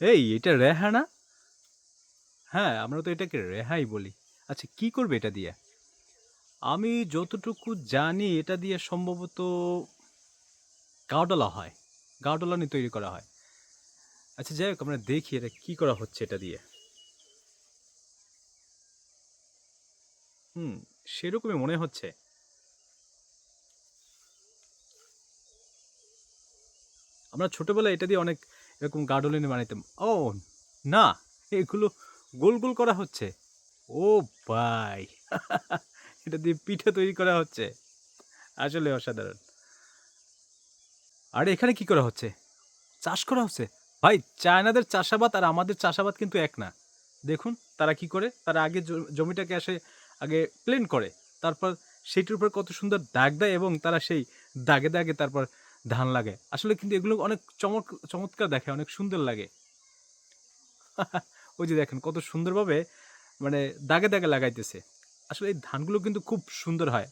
এই, এটা রেহা না? হ্যাঁ আমরা তো এটাকে রেহাই বলি। আচ্ছা কি করবে এটা দিয়ে? আমি যতটুকু জানি, এটা দিয়ে সম্ভবত গাওডলা হয়। গাওডলা নিয়ে তৈরি করা হয়। আচ্ছা যাই হোক, আমরা দেখি এটা কি করা হচ্ছে এটা দিয়ে। হুম, সেরকমই মনে হচ্ছে। আমরা ছোটবেলায় এটা দিয়ে অনেক এরকম গার্ডলিনে বানাইতাম ও, না, এগুলো গোল গোল করা হচ্ছে। ও ভাই, এটা দিয়ে পিঠে তৈরি করা হচ্ছে। আসলে অসাধারণ। আরে, এখানে কি করা হচ্ছে? চাষ করা হচ্ছে? ভাই, চায়নাদের চাষাবাদ আর আমাদের চাষাবাদ কিন্তু এক না। দেখুন, তারা কি করে? তারা আগে জমিটাকে আসে, আগে প্লেন করে। তারপর সেটির উপর কত সুন্দর দাগ দেয় এবং তারা সেই দাগে দাগে তারপর ধান লাগে। আসলে কিন্তু এগুলো অনেক চমক, চমৎকার দেখে, অনেক সুন্দর লাগে। ওই যে দেখেন, কত সুন্দরভাবে মানে দাগে দাগে লাগাইতেছে। আসলে এই ধানগুলো কিন্তু খুব সুন্দর হয়।